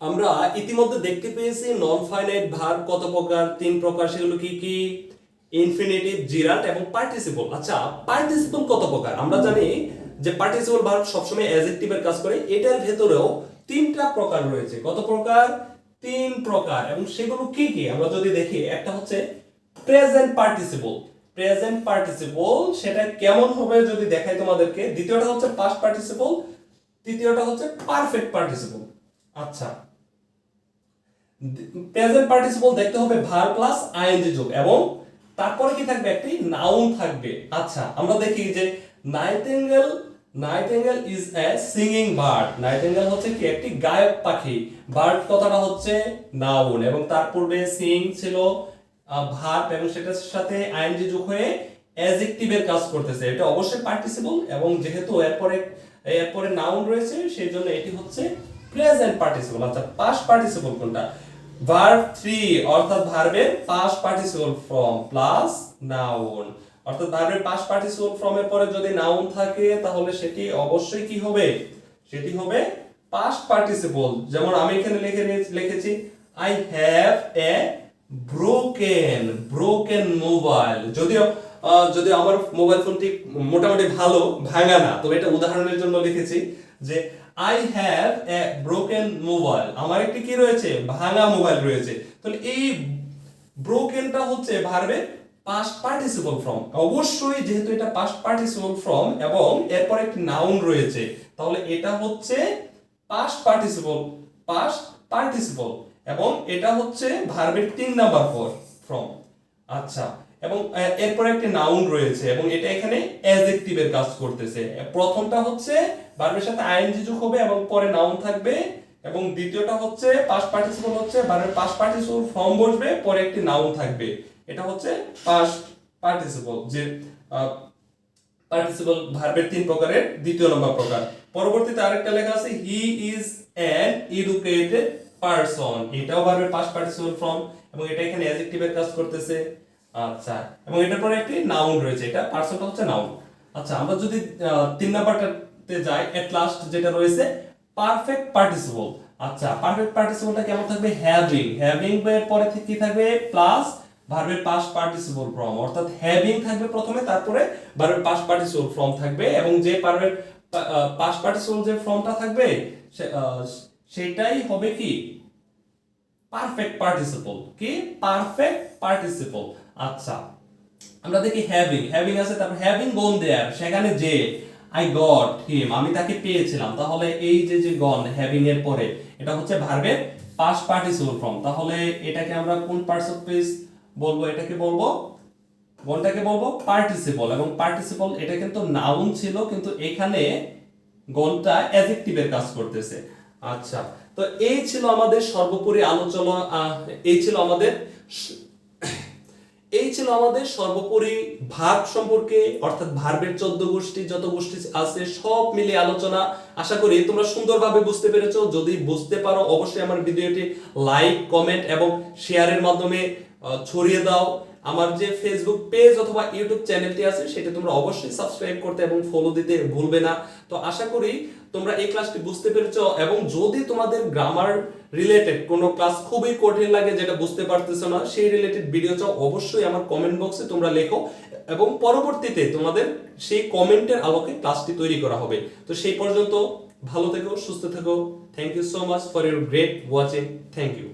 আমরা ইতিমধ্যে দেখতে পেয়েছি নন ফাইনাইট ভার কত প্রকার, তিন প্রকার, সেগুলো কি কি? ইনফিনিটিভ জিরাট এবং পার্টিসিপল আচ্ছা পার্টিসিপল কত প্রকার? আমরা জানি যে পার্টিসিপল ভার্ব সবসময় অ্যাজেক্টিভের কাজ করে, এটার ভেতরেও তিনটা প্রকার রয়েছে। কত প্রকার? তিন প্রকার। এবং সেগুলো কি কি? আমরা যদি দেখি, একটা হচ্ছে প্রেজেন্ট পার্টিসিপল প্রেজেন্ট পার্টিসিপল সেটা কেমন হবে যদি দেখাই তোমাদেরকে? দ্বিতীয়টা হচ্ছে পাস্ট পার্টিসিপল তৃতীয়টা হচ্ছে পারফেক্ট পার্টিসিপল আচ্ছা প্রেজেন্ট পার্টিসিপল দেখতে হবে ভার প্লাস আইএনজি যোগ এবং তারপরে কি থাকবে? একটি নাউন থাকবে। আচ্ছা আমরা দেখি যে nightingale nightingale is a singing bird nightingale হচ্ছে কি? একটি গায়ক পাখি। বার্ড কথাটা হচ্ছে নাউন এবং তার পূর্বে সিং ছিল ভার্ব এবং সেটার সাথে আইএনজি যোগ হয়ে অ্যাজেক্টিভের কাজ করতেছে। এটা অবশ্যই পার্টিসিপল এবং যেহেতু এরপরে এরপরে নাউন রয়েছে, সেই জন্য এটি হচ্ছে প্রেজেন্ট পার্টিসিপল আচ্ছা পাস্ট পার্টিসিপল কোনটা? ভার্ব থ্রি অর্থাৎ ভার্বের past participle form plus noun অর্থাৎ ভার্বের পাস্ট পার্টিসিপল ফর্মের পরে যদি নাউন থাকে, তাহলে সেটি অবশ্যই কি হবে? সেটি হবে পাস্ট পার্টিসিপল যেমন আমি এখানে লিখে লিখেছি I have a broken broken mobile যদিও যদিও আমার মোবাইল ফোনটি মোটামুটি ভালো, ভাঙা না, তবে এটা উদাহরণের জন্য লিখেছি যে I have a broken mobile আমার একটি কি রয়েছে? ভাঙা মোবাইল রয়েছে। তাহলে এই ব্রোকেনটা হচ্ছে ভার্বের পাস্ট পার্টিসিপল ফর্ম অবশ্যই যেহেতু এটা পাস্ট পার্টিসিপল ফর্ম এবং এরপর একটি নাউন রয়েছে, তাহলে এটা হচ্ছে পাস্ট পার্টিসিপল পাস্ট পার্টিসিপল এবং এটা হচ্ছে ভার্বের তিন নাম্বার ফর্ম আচ্ছা এবং এরপরে একটি নাউন রয়েছে এবং এটা এখানে অ্যাডজেক্টিভের কাজ করতেছে। প্রথমটা হচ্ছে ভার্বের সাথে আইএনজি যোগ হবে এবং পরে নাউন থাকবে এবং দ্বিতীয়টা হচ্ছে পাস্ট পার্টিসিপল হচ্ছে ভার্বের পাস্ট পার্টিসিপল ফর্ম বসবে, পরে একটি নাউন থাকবে। এটা হচ্ছে পাস্ট পার্টিসিপল যে পার্টিসিপল ভার্বের তিন প্রকারের দ্বিতীয় নম্বর প্রকার। পরবর্তীতে আরেকটা লেখা আছে he is an educated person এটাও ভার্বের পাস্ট পার্টিসিপল ফর্ম এবং এটা এখানে অ্যাডজেক্টিভের কাজ করতেছে। আচ্ছা এবং এটার পরে একটি নাউন রয়েছে, এটা পার্সনটা হচ্ছে নাউন আচ্ছা আমরা যদি তিন নাম্বারটাতে যাই এট লাস্ট যেটা রয়েছে পারফেক্ট পার্টিসিপল আচ্ছা পারফেক্ট পার্টিসিপলটা কেমন থাকবে? হ্যাভিং হ্যাভিং এর পরে কি থাকবে? প্লাস ভার্বের পাস্ট পার্টিসিপল ফর্ম অর্থাৎ হ্যাভিং থাকবে প্রথমে, তারপরে ভার্বের পাস্ট পার্টিসিপল ফর্ম থাকবে, এবং যে ভার্বের পাস্ট পার্টিসিপল যে ফর্মটা থাকবে সেটাই হবে কি? পারফেক্ট পার্টিসিপল কি? পারফেক্ট পার্টিসিপল আচ্ছা আমরা দেখি হ্যাভিং হ্যাভিং আছে, তারপর হ্যাভিং গন দেয়ার সেখানে যে আই গট হিম আমি তাকে পেয়েছিলাম, তাহলে এই যে যে গন হ্যাভিং এর পরে, এটা হচ্ছে ভার্বের পাস্ট পার্টিসিপল ফর্ম তাহলে এটাকে আমরা কোন পার্টিসিপল বলব, এটাকে বলব? গনটাকে বলব? পার্টিসিপল এবং পার্টিসিপল এটা কিন্তু নাউন ছিল, কিন্তু এখানে গনটা অ্যাডজেক্টিভের কাজ করতেছে। আচ্ছা তো এই ছিল আমাদের সর্বোপরি আলোচনা এই ছিল আমাদের এই ছিল আমাদের সর্বোপরি ভার্ব সম্পর্কে, অর্থাৎ ভার্বের চোদ্দ গোষ্ঠী, যত গোষ্ঠী আছে, সব মিলে আলোচনা। আশা করি তোমরা সুন্দরভাবে বুঝতে পেরেছ। যদি বুঝতে পারো, অবশ্যই আমার ভিডিওটি লাইক, কমেন্ট এবং শেয়ারের মাধ্যমে ছড়িয়ে দাও। আমার যে ফেসবুক পেজ অথবা ইউটিউব চ্যানেলটি আছে, সেটা তোমরা অবশ্যই সাবস্ক্রাইব করতে এবং ফলো দিতে ভুলবে না। তো আশা করি তোমরা এই ক্লাসটি বুঝতে পেরেছ এবং যদি তোমাদের গ্রামার রিলেটেড কোনো ক্লাস খুবই কঠিন লাগে যেটা বুঝতে পারতেছো না, সেই রিলেটেড ভিডিও চাও, অবশ্যই আমার কমেন্ট বক্সে তোমরা লেখো এবং পরবর্তীতে তোমাদের সেই কমেন্টের আলোকে ক্লাসটি তৈরি করা হবে। তো সেই পর্যন্ত ভালো থেকো, সুস্থ থেকো। Thank you so much for your great watching thank you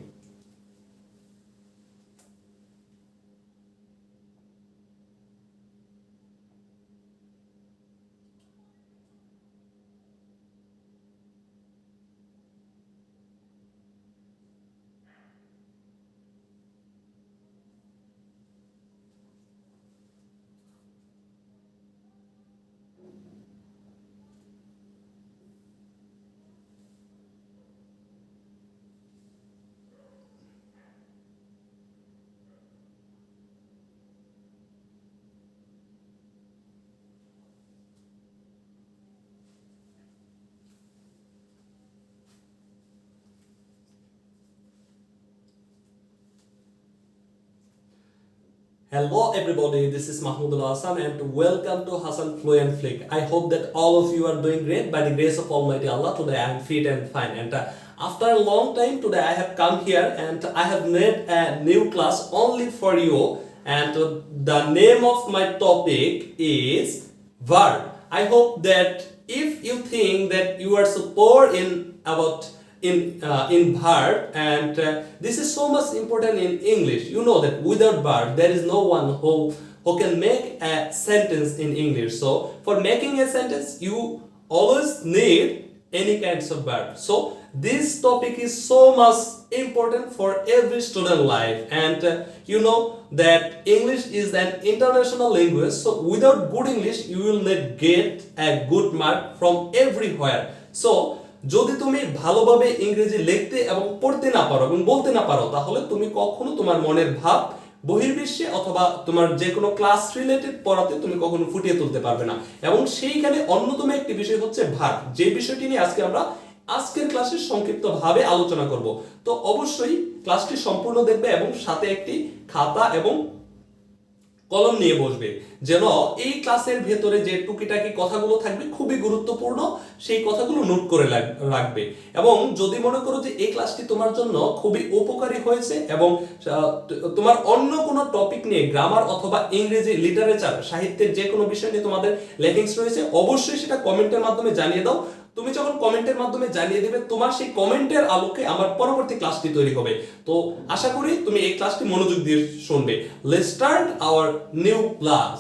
Hello everybody, this is Mahmoud Al Hassan and welcome to Hassan Fluent Flick. I hope that all of you are doing great by the grace of Almighty Allah. Today I am fit and fine and uh, After a long time, today I have come here and I have made a new class only for you. And uh, the name of my topic is verb. I hope that if you think that you are so poor in about in uh, in verb and uh, this is so much important in English. You know that without verb there is no one who who can make a sentence in English. So for making a sentence, you always need any kinds of verb. So this topic is so much important for every student life, and uh, you know that English is an international language. So without good English, you will not get a good mark from everywhere. So যদি তুমি ভালোভাবে ইংরেজি লিখতে এবং পড়তে না পারো এবং বলতে না পারো, তাহলে তুমি কখনো তোমার মনের ভাব বহির্বিশ্বে অথবা তোমার যে কোনো ক্লাস রিলেটেড পড়াতে তুমি কখনো ফুটিয়ে তুলতে পারবে না। এবং সেইখানে অন্যতম একটি বিষয় হচ্ছে ভাগ যে বিষয়টি নিয়ে আজকে আমরা আজকের ক্লাসে সংক্ষিপ্তভাবে আলোচনা করব। তো অবশ্যই ক্লাসটি সম্পূর্ণ দেখবে এবং সাথে একটি খাতা এবং কলম নিয়ে বসবে। যেন এই ক্লাসের ভেতরে যে টুকিটাকি কথাগুলো থাকবে, খুবই গুরুত্বপূর্ণ, সেই কথাগুলো নোট করে রাখবে। এবং যদি মনে করো যে এই ক্লাসটি তোমার জন্য খুবই উপকারী হয়েছে এবং তোমার অন্য কোনো টপিক নিয়ে গ্রামার অথবা ইংরেজি লিটারেচার, সাহিত্যের যে কোনো বিষয় নিয়ে তোমাদের লেখিংস রয়েছে, অবশ্যই সেটা কমেন্টের মাধ্যমে জানিয়ে দাও। তুমি যখন কমেন্টের মাধ্যমে জানিয়ে দেবে, তোমার সেই কমেন্টের আলোকে আমার পরবর্তী ক্লাসটি তৈরি হবে। তো আশা করি তুমি এই ক্লাসটি মনোযোগ দিয়ে শুনবে। Let's start our new class